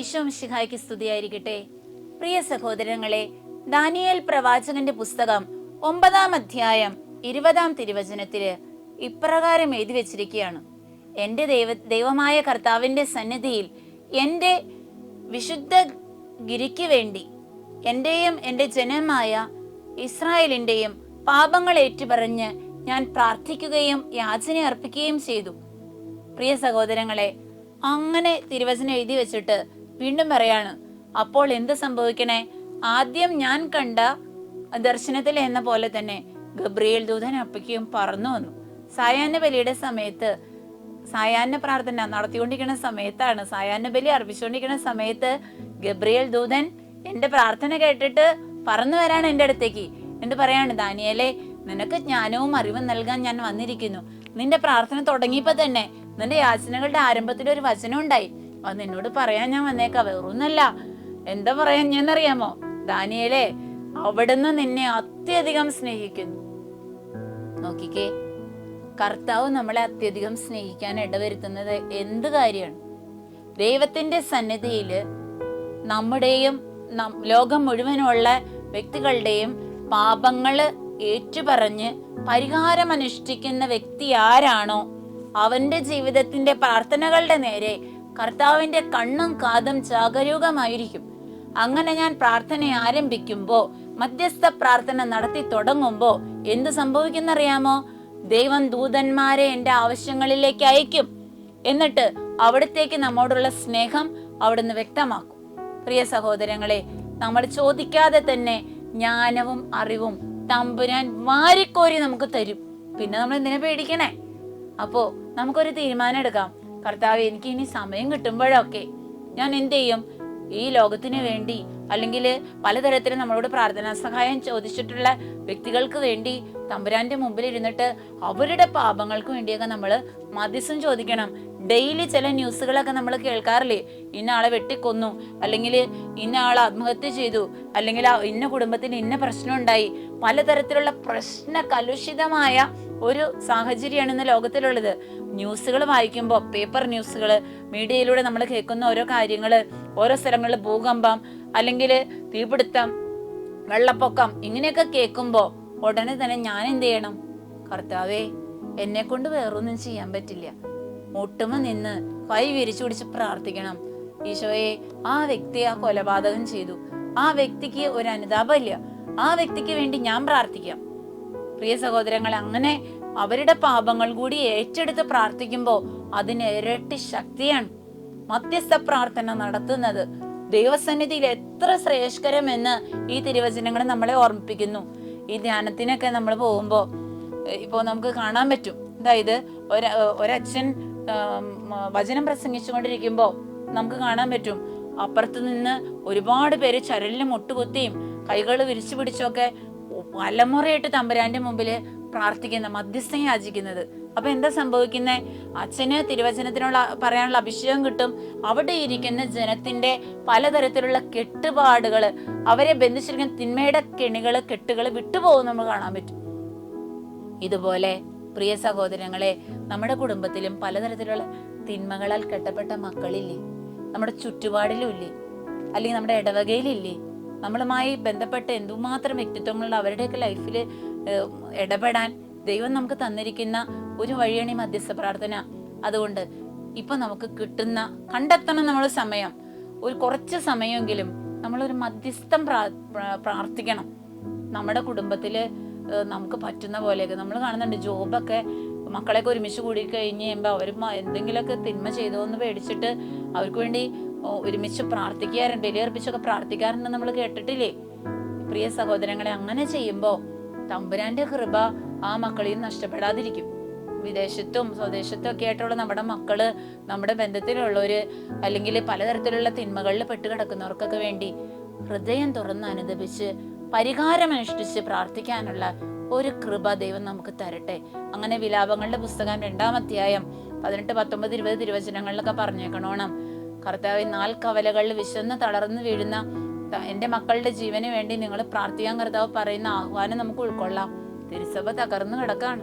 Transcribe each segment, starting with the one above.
ഈശോ മിശിഹായ്ക്ക് സ്തുതിയായിരിക്കട്ടെ. പ്രിയ സഹോദരങ്ങളെ ദാനിയേൽ പ്രവാചകന്റെ പുസ്തകം ഒമ്പതാം അധ്യായം ഇരുപതാം തിരുവചനത്തിൽ ഇപ്രകാരം എഴുതി വെച്ചിരിക്കുകയാണ്. എന്റെ ദൈവ ദൈവമായ കർത്താവിന്റെ സന്നിധിയിൽ എന്റെ വിശുദ്ധ ഗിരിക്ക് വേണ്ടി എന്റെയും എന്റെ ജനമായ ഇസ്രായേലിന്റെയും പാപങ്ങൾ ഏറ്റുപറഞ്ഞ് ഞാൻ പ്രാർത്ഥിക്കുകയും യാചന അർപ്പിക്കുകയും ചെയ്തു. പ്രിയ സഹോദരങ്ങളെ അങ്ങനെ തിരുവചനം എഴുതി വെച്ചിട്ട് വീണ്ടും പറയാണ് അപ്പോൾ എന്ത് സംഭവിക്കണേ? ആദ്യം ഞാൻ കണ്ട ദർശനത്തിൽ എന്ന പോലെ തന്നെ ഗബ്രിയേൽ ദൂതൻ അപ്പയ്ക്കും പറന്നു വന്നു. സായാഹ്ന ബലിയുടെ സമയത്ത് സായാഹ്ന പ്രാർത്ഥന നടത്തിക്കൊണ്ടിരിക്കുന്ന സമയത്താണ് സായാഹ്ന ബലി അർപ്പിച്ചുകൊണ്ടിരിക്കുന്ന സമയത്ത് ഗബ്രിയേൽ ദൂതൻ എന്റെ പ്രാർത്ഥന കേട്ടിട്ട് പറന്നു വരാണ് എന്റെ അടുത്തേക്ക്. എന്ത് പറയാണ് ദാനിയലെ നിനക്ക് ജ്ഞാനവും അറിവും നൽകാൻ ഞാൻ വന്നിരിക്കുന്നു. നിന്റെ പ്രാർത്ഥന തുടങ്ങിയപ്പോ തന്നെ നിന്റെ യാചനകളുടെ ആരംഭത്തിൽ ഒരു വചനം ഉണ്ടായി അത് നിന്നോട് പറയാൻ ഞാൻ വന്നേക്കാ വേറൊന്നല്ല. എന്താ പറയാൻ ഞാനറിയാമോ? ദാനിയലെ അവിടുന്ന് നിന്നെ അത്യധികം സ്നേഹിക്കുന്നു. നോക്കിക്കേ കർത്താവ് നമ്മളെ അത്യധികം സ്നേഹിക്കാൻ ഇടവരുത്തുന്നത് എന്ത് കാര്യമാണ്? ദൈവത്തിന്റെ സന്നിധിയിൽ നമ്മുടെയും ലോകം മുഴുവനുള്ള വ്യക്തികളുടെയും പാപങ്ങൾ ഏറ്റുപറഞ്ഞ് പരിഹാരം അനുഷ്ഠിക്കുന്ന വ്യക്തി ആരാണോ അവന്റെ ജീവിതത്തിന്റെ പ്രാർത്ഥനകളുടെ നേരെ കർത്താവിന്റെ കണ്ണും കാതും ജാഗരൂകമായിരിക്കും. അങ്ങനെ ഞാൻ പ്രാർത്ഥന ആരംഭിക്കുമ്പോ മധ്യസ്ഥ പ്രാർത്ഥന നടത്തി തുടങ്ങുമ്പോ എന്ത് സംഭവിക്കുന്നറിയാമോ ദൈവം ദൂതന്മാരെ എന്റെ ആവശ്യങ്ങളിലേക്ക് അയക്കും എന്നിട്ട് അവിടത്തേക്ക് നമ്മോടുള്ള സ്നേഹം അവിടുന്ന് വ്യക്തമാക്കും. പ്രിയ സഹോദരങ്ങളെ നമ്മൾ ചോദിക്കാതെ തന്നെ ജ്ഞാനവും അറിവും തമ്പുരാൻ വാരിക്കോരി നമുക്ക് തരും. പിന്നെ നമ്മൾ എന്തിനെ പേടിക്കണേ? അപ്പോ നമുക്കൊരു തീരുമാനം എടുക്കാം. കർത്താവ് എനിക്ക് ഇനി സമയം കിട്ടുമ്പോഴൊക്കെ ഞാൻ എന്ത് ചെയ്യും? ഈ ലോകത്തിന് വേണ്ടി അല്ലെങ്കിൽ പലതരത്തിൽ നമ്മളോട് പ്രാർത്ഥനാ സഹായം ചോദിച്ചിട്ടുള്ള വ്യക്തികൾക്ക് വേണ്ടി തമ്പുരാന്റെ മുമ്പിൽ ഇരുന്നിട്ട് അവരുടെ പാപങ്ങൾക്ക് വേണ്ടിയൊക്കെ നമ്മൾ മധ്യസ്ഥം ചോദിക്കണം. ഡെയിലി ചില ന്യൂസുകളൊക്കെ നമ്മൾ കേൾക്കാറില്ലേ? ഇന്ന ആളെ വെട്ടിക്കൊന്നു അല്ലെങ്കിൽ ഇന്ന ആൾ ആത്മഹത്യ ചെയ്തു അല്ലെങ്കിൽ ഇന്ന കുടുംബത്തിന് ഇന്ന പ്രശ്നം ഉണ്ടായി പലതരത്തിലുള്ള പ്രശ്ന കലുഷിതമായ ഒരു സാഹചര്യമാണ് ഇന്ന് ലോകത്തിലുള്ളത്. ന്യൂസുകൾ വായിക്കുമ്പോൾ പേപ്പർ ന്യൂസുകൾ മീഡിയയിലൂടെ നമ്മൾ കേൾക്കുന്ന ഓരോ കാര്യങ്ങൾ ഓരോ സ്ഥലങ്ങളിൽ ഭൂകമ്പം അല്ലെങ്കിൽ തീപിടുത്തം വെള്ളപ്പൊക്കം ഇങ്ങനെയൊക്കെ കേൾക്കുമ്പോൾ ഉടനെ തന്നെ ഞാൻ എന്ത് ചെയ്യണം? കർത്താവേ എന്നെ കൊണ്ട് വേറൊന്നും ചെയ്യാൻ പറ്റില്ല. മുട്ടുമ നിന്ന് കൈ വിരിച്ചു പിടിച്ച് പ്രാർത്ഥിക്കണം. ഈശോയെ ആ വ്യക്തി ആ കൊലപാതകം ചെയ്തു. ആ വ്യക്തിക്ക് ഒരു അനുതാപമില്ല. ആ വ്യക്തിക്ക് വേണ്ടി ഞാൻ പ്രാർത്ഥിക്കാം. പ്രിയ സഹോദരങ്ങൾ അങ്ങനെ അവരുടെ പാപങ്ങൾ കൂടി ഏറ്റെടുത്ത് പ്രാർത്ഥിക്കുമ്പോൾ അതിന് ഇരട്ടി ശക്തിയാണ് മധ്യസ്ഥ പ്രാർത്ഥന നടത്തുന്നത്. ദൈവസന്നിധിയിൽ എത്ര ശ്രേഷ്കരമെന്ന് ഈ തിരുവചനങ്ങൾ നമ്മളെ ഓർമ്മിപ്പിക്കുന്നു. ഈ ധ്യാനത്തിനൊക്കെ നമ്മൾ പോകുമ്പോൾ ഇപ്പോൾ നമുക്ക് കാണാൻ പറ്റും. അതായത് ഒരു ഒരച്ഛൻ വചനം പ്രസംഗിച്ചുകൊണ്ടിരിക്കുമ്പോൾ നമുക്ക് കാണാൻ പറ്റും. അപ്പുറത്ത് നിന്ന് ഒരുപാട് പേര് ചരലിന് മുട്ടുകുത്തിയും കൈകൾ വിരിച്ചു പിടിച്ചൊക്കെ പലമുറയായിട്ട് തമ്പുരാന്റെ മുമ്പിൽ പ്രാർത്ഥിക്കുന്ന മധ്യസ്ഥം യാചിക്കുന്നത്. അപ്പൊ എന്താ സംഭവിക്കുന്നത് അച്ഛന് തിരുവചനത്തിനുള്ള പറയാനുള്ള അഭിഷേകം കിട്ടും. അവിടെ ഇരിക്കുന്ന ജനത്തിന്റെ പലതരത്തിലുള്ള കെട്ടുപാടുകൾ അവരെ ബന്ധിച്ചിരിക്കുന്ന തിന്മയുടെ കെണികൾ കെട്ടുകൾ വിട്ടുപോകും നമ്മൾ കാണാൻ പറ്റും. ഇതുപോലെ പ്രിയ സഹോദരങ്ങളെ നമ്മുടെ കുടുംബത്തിലും പലതരത്തിലുള്ള തിന്മകളാൽ കെട്ടപ്പെട്ട മക്കളില്ലേ? നമ്മുടെ ചുറ്റുപാടിലും ഇല്ലേ? അല്ലെങ്കിൽ നമ്മുടെ ഇടവകയിലില്ലേ? നമ്മളുമായി ബന്ധപ്പെട്ട എന്തുമാത്രം വ്യക്തിത്വങ്ങളുള്ള അവരുടെയൊക്കെ ലൈഫിൽ ഇടപെടാൻ ദൈവം നമുക്ക് തന്നിരിക്കുന്ന ഒരു വഴിയാണ് ഈ മധ്യസ്ഥ പ്രാർത്ഥന. അതുകൊണ്ട് ഇപ്പൊ നമുക്ക് കിട്ടുന്ന കണ്ടെത്തണം നമ്മൾ സമയം. ഒരു കുറച്ച് സമയമെങ്കിലും നമ്മളൊരു മധ്യസ്ഥം പ്രാ- പ്രാ- പ്രാർത്ഥിക്കണം. നമ്മുടെ കുടുംബത്തിൽ നമുക്ക് പറ്റുന്ന പോലെയൊക്കെ. നമ്മൾ കാണുന്നുണ്ട് ജോബൊക്കെ മക്കളെയൊക്കെ ഒരുമിച്ച് കൂടി കഴിഞ്ഞ് കഴിയുമ്പോൾ അവർ എന്തെങ്കിലുമൊക്കെ തിന്മ ചെയ്തോ എന്ന് പേടിച്ചിട്ട് അവർക്ക് വേണ്ടി ഒരുമിച്ച് പ്രാർത്ഥിക്കാറുണ്ട്. ബലിയർപ്പിച്ചൊക്കെ പ്രാർത്ഥിക്കാറുണ്ട് നമ്മൾ കേട്ടിട്ടില്ലേ? പ്രിയ സഹോദരങ്ങളെ അങ്ങനെ ചെയ്യുമ്പോൾ തമ്പുരാന്റെ കൃപ ആ മക്കളിൽ നിന്ന് നഷ്ടപ്പെടാതിരിക്കും. വിദേശത്തും സ്വദേശത്തും ഒക്കെ ആയിട്ടുള്ള നമ്മുടെ മക്കൾ നമ്മുടെ ബന്ധത്തിലുള്ളവര് അല്ലെങ്കിൽ പലതരത്തിലുള്ള തിന്മകളിൽ പെട്ടുകിടക്കുന്നവർക്കൊക്കെ വേണ്ടി ഹൃദയം തുറന്ന് അനുദപിച്ച് പരിഹാരം അനുഷ്ഠിച്ച് പ്രാർത്ഥിക്കാനുള്ള ഒരു കൃപ ദൈവം നമുക്ക് തരട്ടെ. അങ്ങനെ വിലാപങ്ങളുടെ പുസ്തകം രണ്ടാം അധ്യായം പതിനെട്ട് പത്തൊമ്പത് ഇരുപത് തിരുവചനങ്ങളിലൊക്കെ പറഞ്ഞേക്കണോണം കർത്താവ് നാല് കവലകളിൽ വിശന്ന് തളർന്നു വീഴുന്ന എന്റെ മക്കളുടെ ജീവന് വേണ്ടി നിങ്ങൾ പ്രാർത്ഥിക്കാൻ കർത്താവ് പറയുന്ന ആഹ്വാനം നമുക്ക് ഉൾക്കൊള്ളാം. തിരുസഭ തകർന്നു കിടക്കാണ്.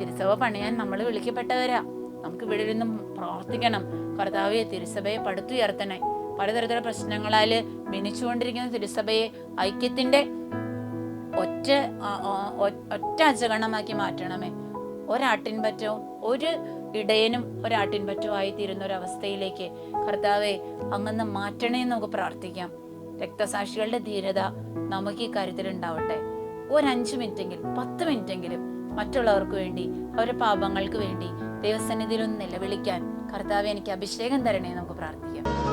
തിരുസഭ പണിയാൻ നമ്മൾ വിളിക്കപ്പെട്ടവരാ. നമുക്ക് ഇവിടെ ഇരുന്ന് പ്രാർത്ഥിക്കണം. കർത്താവെ തിരുസഭയെ പടുത്തുയർത്തണേ. പലതരത്തിലുള്ള പ്രശ്നങ്ങളാൽ മിനിച്ചുകൊണ്ടിരിക്കുന്ന തിരുസഭയെ ഐക്യത്തിന്റെ ഒറ്റ ഒറ്റ അജഗണമാക്കി മാറ്റണമേ. ഒരാട്ടിൻ പറ്റവും ഒരു ഇടയനും ഒരാട്ടിൻ പറ്റവുമായി തീരുന്ന അവസ്ഥയിലേക്ക് കർത്താവെ അങ്ങനെ മാറ്റണേ എന്ന് നമുക്ക് പ്രാർത്ഥിക്കാം. രക്തസാക്ഷികളുടെ ധീരത നമുക്ക് ഈ കാര്യത്തിൽ ഉണ്ടാവട്ടെ. ഒരു അഞ്ച് മിനിറ്റെങ്കിലും പത്ത് മിനിറ്റെങ്കിലും മറ്റുള്ളവർക്ക് വേണ്ടി അവരുടെ പാപങ്ങൾക്ക് വേണ്ടി ദൈവസന്നിധിയിൽ ഒന്ന് നിലവിളിക്കാൻ കർത്താവെ എനിക്ക് അഭിഷേകം തരണേ നമുക്ക് പ്രാർത്ഥിക്കാം.